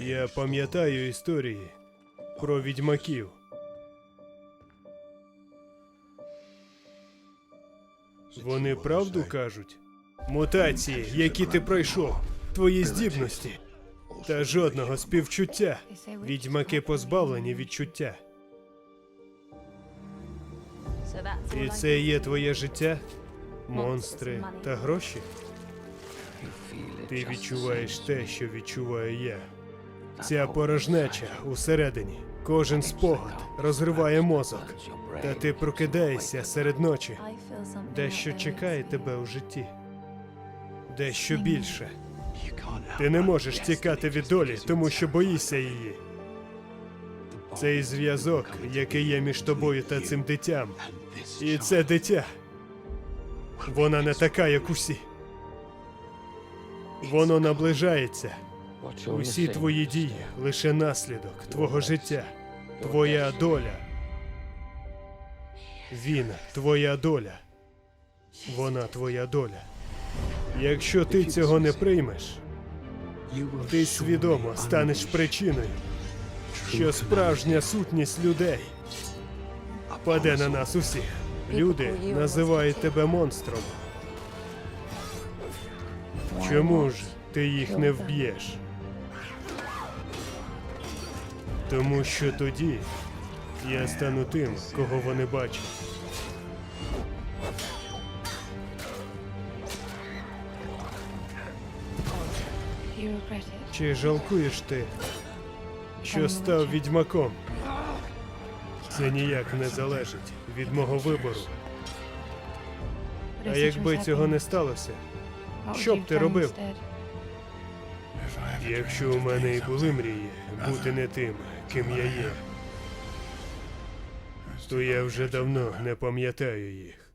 Я пам'ятаю історії про відьмаків. Вони правду кажуть? Мутації, які ти пройшов, твої здібності та жодного співчуття. Відьмаки позбавлені відчуття. І це є твоє життя? Монстри та гроші? Ти відчуваєш те, що відчуваю я. Ця порожнеча усередині. Кожен спогад розриває мозок. Та ти прокидаєшся серед ночі. Дещо чекає тебе у житті. Дещо більше. Ти не можеш тікати від долі, тому що боїшся її. Цей зв'язок, який є між тобою та цим дитям. І це дитя. Вона не така, як усі. Воно наближається. Усі твої дії лише наслідок твого життя, твоя доля. Він твоя доля. Вона твоя доля. Якщо ти цього не приймеш, ти свідомо станеш причиною, що справжня сутність людей паде на нас усіх. Люди називають тебе монстром. Чому ж ти їх не вб'єш? Тому що тоді я стану тим, кого вони бачать. Чи жалкуєш ти, що став відьмаком? Це ніяк не залежить від мого вибору. А якби цього не сталося, що б ти робив? Якщо у мене і були мрії бути не тим, ким я є, то я вже давно не пам'ятаю їх.